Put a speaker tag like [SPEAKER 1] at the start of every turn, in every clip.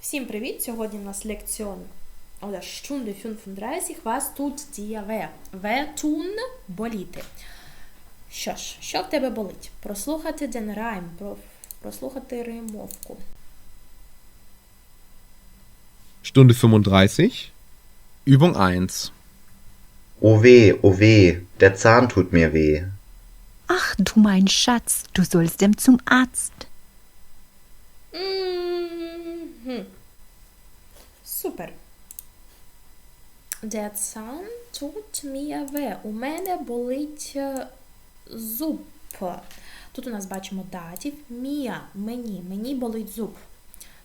[SPEAKER 1] Всім привіт! Сьогодні у нас лекціон oder Stunde 35. Was tut dir weh? Weh tun – боліти. Що ж, що в тебе болить? Прослухати den Reim, про- прослухати римовку.
[SPEAKER 2] Stunde 35. Übung 1.
[SPEAKER 3] Oh weh, oh weh, der Zahn tut mir weh.
[SPEAKER 4] Ach du mein Schatz, du sollst ihm zum Arzt.
[SPEAKER 1] Супер. Der Zahn tut mir weh. У мене болить е, зуб. Тут у нас бачимо датів. Мія, мені, болить зуб.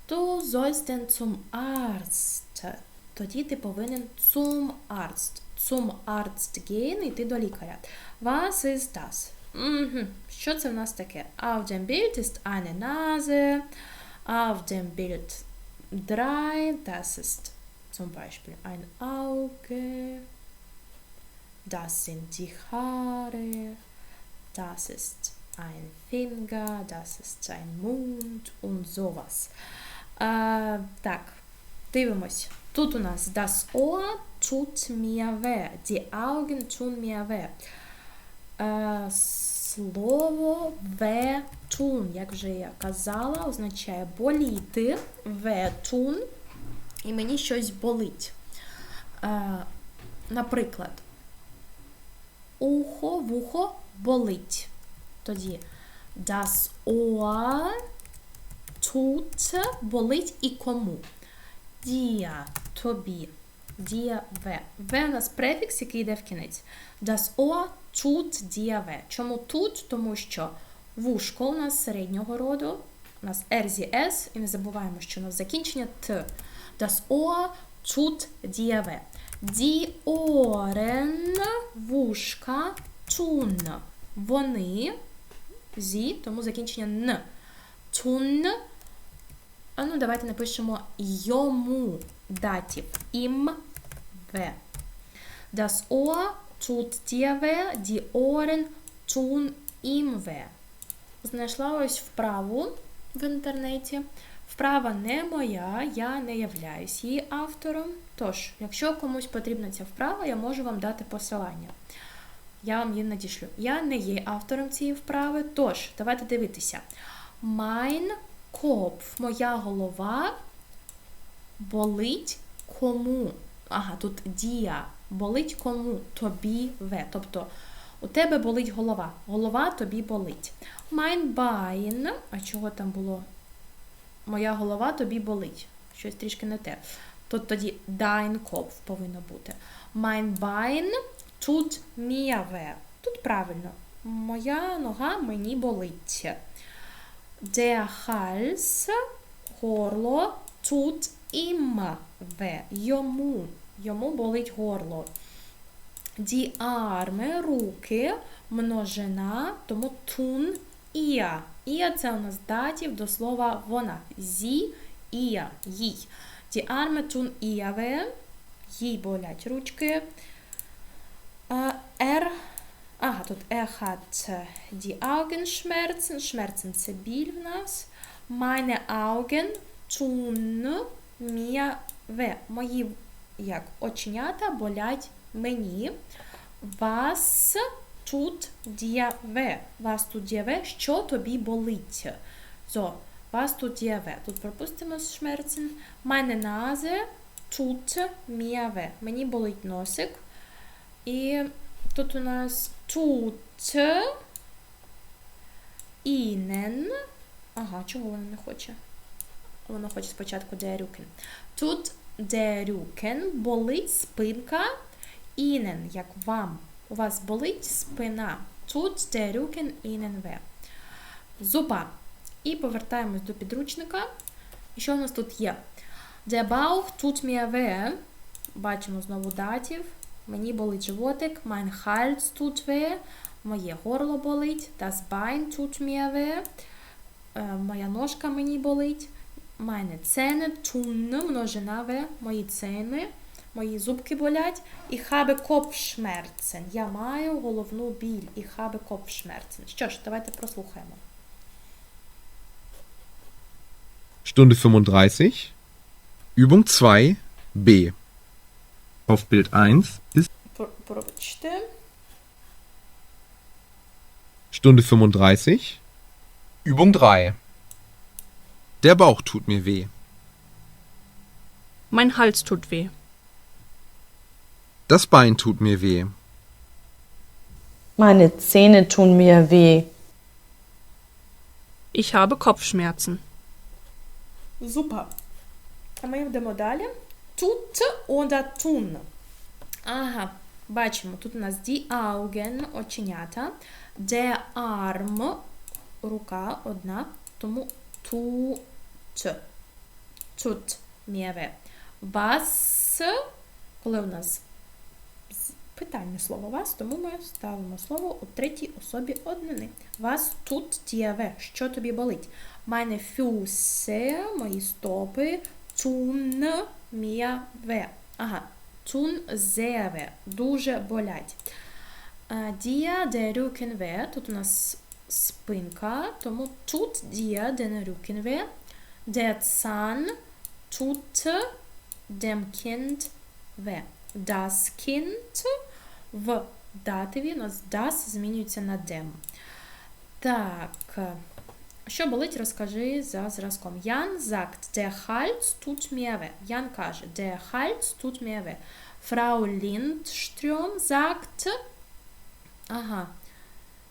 [SPEAKER 1] Sollst denn zum Arzt. Тоді ти повинен. Zum Arzt gehen, йти до лікаря. Ist das? Мгм. Що це в нас таке? Auf dem Bild ist eine Nase. Auf dem Bild 3, das ist zum Beispiel ein Auge. Das sind die Haare. Das ist ein Finger. Das ist ein Mund und sowas. Äh, так, дивимось. Тут у нас das Ohr tut mir weh. Die Augen tun mir weh. Е, Слово ветун, як вже я казала, означає боліти, ветун, і мені щось болить. Е, Наприклад, ухо, вухо болить. Тоді das Ohr tut болить і кому? Дія тобі. Дія В. В у нас префікс, який йде в кінець. Das Ohr дія В. Чому тут? Тому що вушко у нас середнього роду. У нас R зі S, і не забуваємо, що у нас закінчення Т. Das Ohr tut дія В. Die вушка, tun. Вони, зі, тому закінчення Н. Tun а ну, давайте напишемо йому датів. Ім В. Das Ohr tut dir weh, ihm weh. Знайшла ось вправу в інтернеті. Вправа не моя, я не являюсь її автором. Тож, якщо комусь потрібна ця вправа, я можу вам дати посилання. Я вам її надішлю. Я не є автором цієї вправи, тож, давайте дивитися. Mein Kopf, моя голова болить кому? Ага, тут дія. Болить кому? Тобі В. Тобто у тебе болить голова. Голова тобі болить. Mein Bein, а чого там було? Моя голова тобі болить. Щось трішки не те. Тут тоді dein Kopf повинно бути. Mein Bein tut mir weh. Тут правильно. Моя нога мені болить. Der Hals, горло, tut ihm weh. Йому. Йому болить горло. Die Arme, руки, множина, тому tun ihr. Ihr – це у нас датів до слова вона. Sie, ihr, їй. Arme tun ihr weh. Їй болять ручки. Äh, er, ага, тут er äh, die Augenschmerzen. Schmerzen – це біль в нас. Meine Augen tun mir weh. Мої як оченята болять мені. Tut dir weh? Was tut dir? Що тобі болить? So, was tut dir? Тут пропустимо. Meine Nase tut mir weh. Мені болить носик. І тут у нас tut ihnen. Ага, чого воно не хоче? Воно хоче спочатку Rücken. Тут der Rücken болить спинка. Ihnen, як вам. У вас болить спина. Тут der Rücken ihnen. Зуба. І повертаємось до підручника. Що у нас тут є? Der Bauch tut mir. Бачимо знову датів. Мені болить животик. Mein Hals tut weh. Моє горло болить. Das Bein tut mir Моя ножка мені болить. Meine Zähne tun множина weh. Мої цени. Мої зубки болять. І habe Kopfschmerzen. Я маю головну біль. І habe Kopfschmerzen. Що ж, давайте прослухаємо.
[SPEAKER 2] Stunde 35. Übung 2 B.
[SPEAKER 5] Auf Bild 1 ist
[SPEAKER 1] Пр- Пробачте.
[SPEAKER 2] Stunde 35. Übung 3. Der Bauch tut mir weh.
[SPEAKER 6] Mein Hals tut weh.
[SPEAKER 2] Das Bein tut mir weh.
[SPEAKER 7] Meine Zähne tun mir weh.
[SPEAKER 6] Ich habe Kopfschmerzen.
[SPEAKER 1] Супер. А ми йдемо далі. Тут oder tun. Ага, бачимо, тут у нас die Augen, оченята, der Arm, рука одна, тому Tut mir weh. Was, коли у нас питальне слово вас, тому ми ставимо слово у третій особі однини. Was tut dir? Що тобі болить? Meine Füße, мої стопи, tun mir. Ага, tun sehr. Дуже болять. Е, Dir der Rücken weh. Тут у нас спинка, тому weh. Der Zahn tut dem Kind weh. Das Kind в дативі у нас das змінюється на dem. Так. е, Що болить, розкажи за зразком. Ян sagt, der Hals tut mir weh. Ян каже, der Hals tut mir weh. Frau Lindström sagt, ага,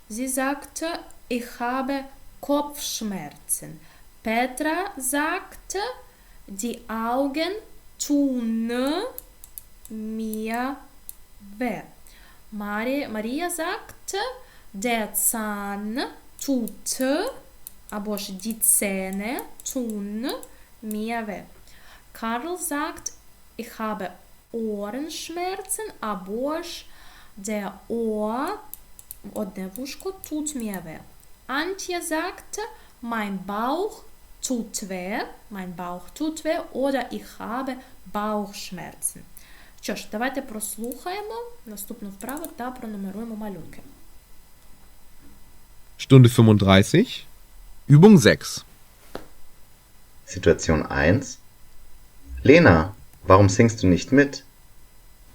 [SPEAKER 1] Sie sagte, ich habe Kopfschmerzen. Petra sagte, die Augen tun mir weh. Maria, Maria sagte, der Zahn tut, aber die Zähne tun mir weh. Karl sagt, ich habe Ohrenschmerzen, aber der Ohr одне вушко, tut mir weh. Antje sagt, mein Bauch tut weh, mein Bauch tut weh, oder ich habe Bauchschmerzen. Що ж, давайте прослухаємо наступну вправу та пронумеруємо малюнки.
[SPEAKER 2] Stunde 35. Übung 6.
[SPEAKER 3] Situation 1. Lena, warum singst du nicht mit?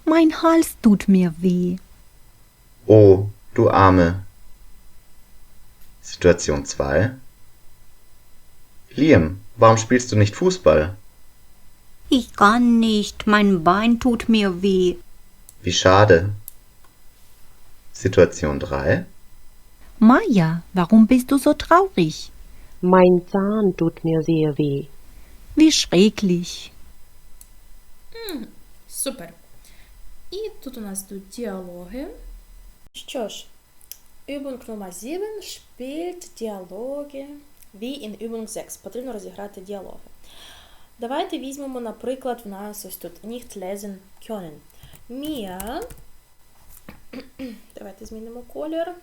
[SPEAKER 4] Mein Hals tut mir weh.
[SPEAKER 3] Oh, du Arme. Situation 2. Liam, warum spielst du nicht Fußball?
[SPEAKER 4] Ich kann nicht, mein Bein tut mir weh.
[SPEAKER 3] Wie schade. Situation 3.
[SPEAKER 4] Maja, warum bist du so traurig?
[SPEAKER 8] Mein Zahn tut mir sehr weh.
[SPEAKER 4] Wie schrecklich.
[SPEAKER 1] Супер. І тут у нас тут діалоги. Що ж, Übung Nummer 7 spielt Dialoge wie in Übung 6. Потрібно розіграти діалоги. Давайте візьмемо, наприклад, в нас ось тут nicht lesen können. Mir. Давайте змінимо колір.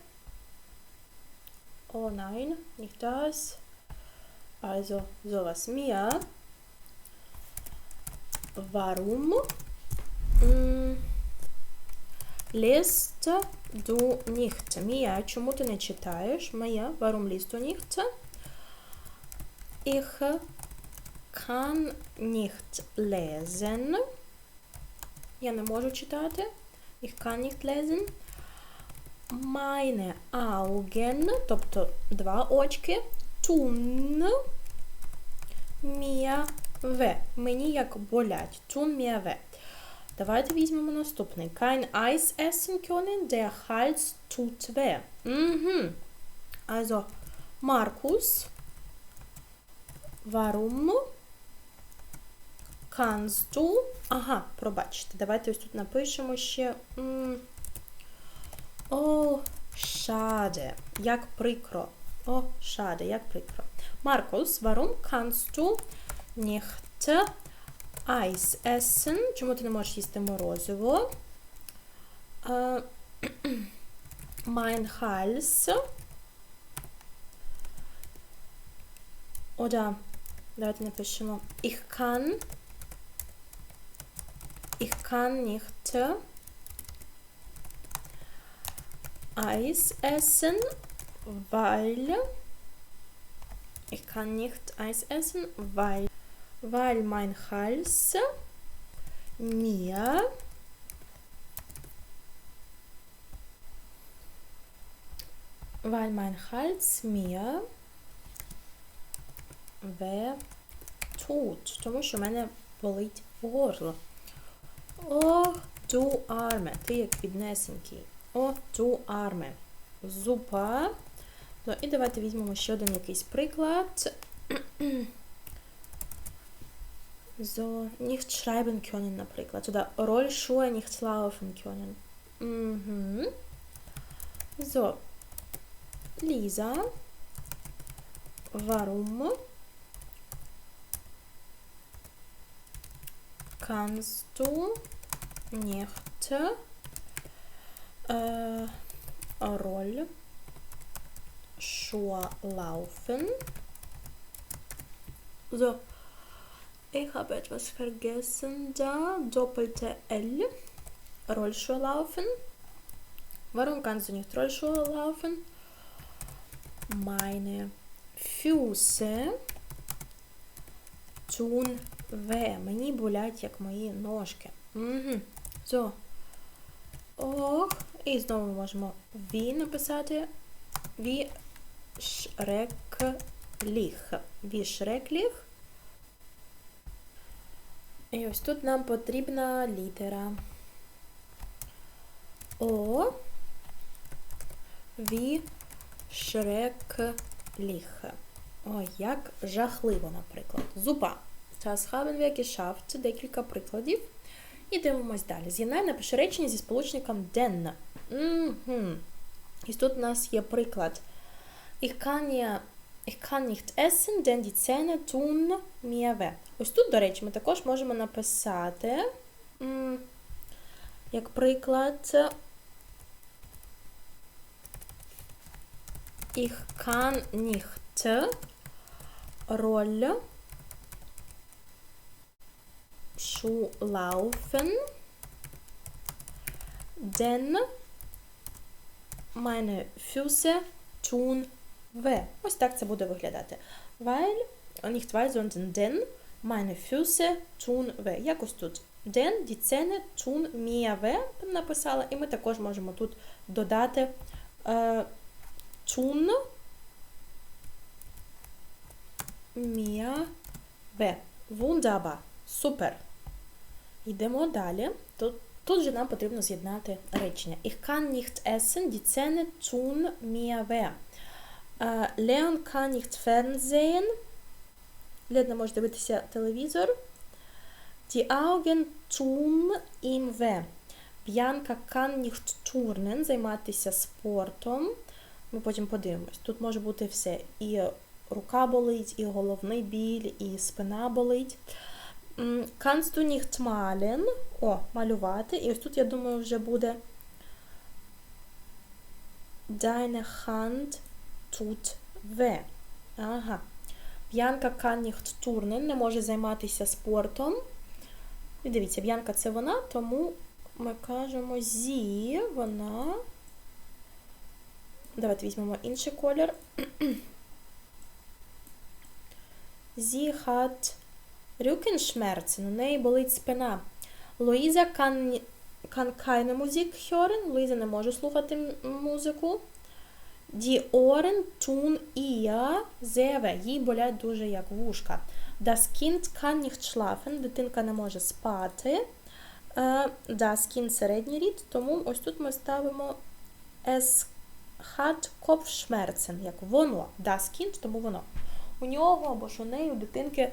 [SPEAKER 1] Oh nein, nicht das. Also sowas. Mir. Warum м, liest du nicht? Mia, чому ти не читаєш? Моя, warum liest du nicht? Ich kann nicht lesen. Я не можу читати. Ich kann nicht lesen. Meine Augen, тобто два очки, tun mir weh. Мені як болять. Tun mir weh. Давайте візьмемо наступний. Kein Eis essen können, der Hals tut weh. Mhm. Also, Markus, warum kannst du... Ага, пробачте. Давайте ось тут напишемо ще... О, schade. Як прикро. О, schade, як прикро. Markus, warum kannst du nicht Eis essen? Чому ти не можеш їсти морозиво? Е, mein Hals. Oder, давайте напишемо. Ich kann Ich kann nicht Eis essen, weil ich kann nicht Eis essen, weil weil mein Hals mir weil mein Hals mir weh tut, тому що в мене болить горло. О, du arme, ти як піднесенький. О, du arme. Зупа. Ну і давайте візьмемо ще один якийсь приклад. So, nicht schreiben können, наприклад. Oder Rollschuhe nicht laufen können. Mhm. So. Lisa. Warum kannst du nicht äh, Rollschuhe laufen? So. Ich habe etwas vergessen da. Doppelte L. Rollschuhe laufen. Warum kannst du nicht Rollschuhe laufen? Meine Füße tun weh. Мені болять, як мої ножки. Угу. So. Ох. І знову можемо ві написати. Ві шрекліх. Ві шрекліх. І ось тут нам потрібна літера. О. Ві шрекліх. Ой, як жахливо, наприклад. Das haben wir geschafft. Декілька прикладів. І дивимось далі. З'єднай напиши речення зі сполучником den. Угу. І тут у нас є приклад. Ja, ich kann nicht essen, denn die Zähne tun mir weh. Ось тут, до речі, ми також можемо написати, як приклад, ich kann nicht Roll Schuh laufen, denn meine Füße tun weh. Ось так це буде виглядати. Weil, nicht weil, sondern denn meine Füße tun weh. Якось тут. Denn die Zähne tun mir weh написала, і ми також можемо тут додати е, tun mir weh. Wunderbar. Супер. Йдемо далі. Тут, тут же нам потрібно з'єднати речення. Ich kann nicht essen, die Zähne tun mir weh. Leon kann nicht fernsehen. Лед може дивитися телевізор. Die Augen tun ihm weh. Bianca kann nicht turnen, займатися спортом. Ми потім подивимось. Тут може бути все. І рука болить, і головний біль, і спина болить. Kannst du nicht malen? О, малювати. І ось тут, я думаю, вже буде Deine Hand tut weh. Ага. Б'янка kann nicht не може займатися спортом. І дивіться, Б'янка це вона, тому ми кажемо зі, вона. Давайте візьмемо інший колір. Sie hat Rückenschmerzen, у неї болить спина. Луїза kann, kann keine Musik. Луїза не може слухати музику. Die Ohren tun ihr sehr. Їй болять дуже як вушка. Das Kind kann nicht schlafen. Дитинка не може спати. Е, Das Kind середній рід, тому ось тут ми ставимо es hat Kopfschmerzen, як воно. Das Kind, тому воно. У нього або ж у неї, у дитинки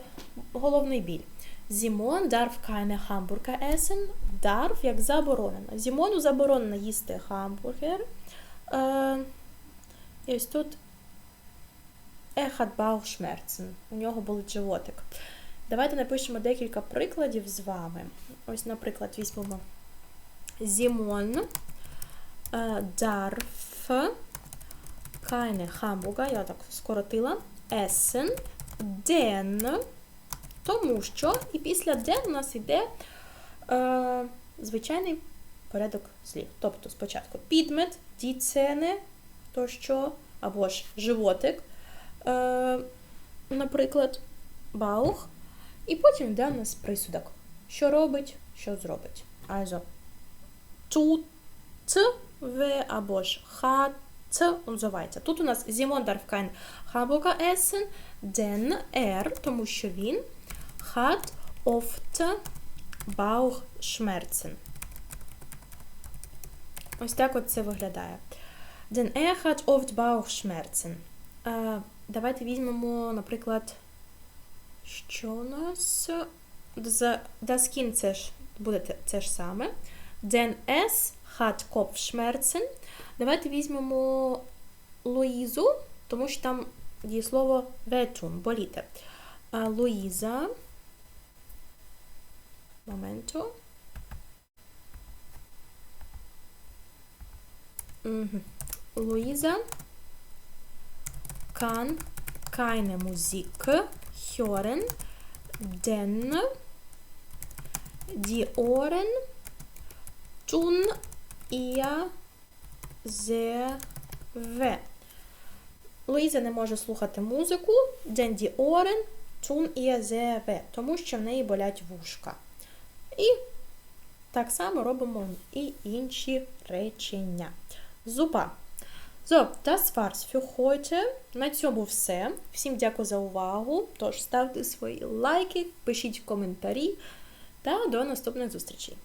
[SPEAKER 1] головний біль. Зімон darf keine Hamburger essen. Darf як заборонено. Зімону заборонено їсти гамбургер. І ось тут hat Bauchschmerzen. У нього болить животик. Давайте напишемо декілька прикладів з вами. Ось, наприклад, візьмемо Зімон е, darf keine Hamburger, я так скоротила, essen, denn, тому що, і після den у нас йде е, звичайний порядок слів. Тобто спочатку підмет, діцени, то що, або ж животик, е, наприклад, баух, І потім йде у нас присудок. Що робить, що зробить. Also, tut weh або ж hat und so weiter. Тут у нас Simon darf kein Hamburger essen, denn er, тому що він hat oft Bauchschmerzen. Ось так от це виглядає. Den er hat oft Bauchschmerzen. Е, давайте візьмемо, наприклад, що у нас? Das Kind це ж буде це ж саме. Den es hat Kopfschmerzen. Давайте візьмемо Луїзу, тому що там є слово wehtun, боліти. А, Луїза. Моменту. Mhm. Luisa kann keine Musik hören, denn die Ohren tun ihr sehr. Луїза не може слухати музику, denn die Ohren tun ihr sehr тому що в неї болять вушка. І так само робимо і інші речення. Зуба. So, das war's für heute. На цьому все. Всім дякую за увагу. Тож ставте свої лайки, пишіть коментарі та до наступних зустрічей.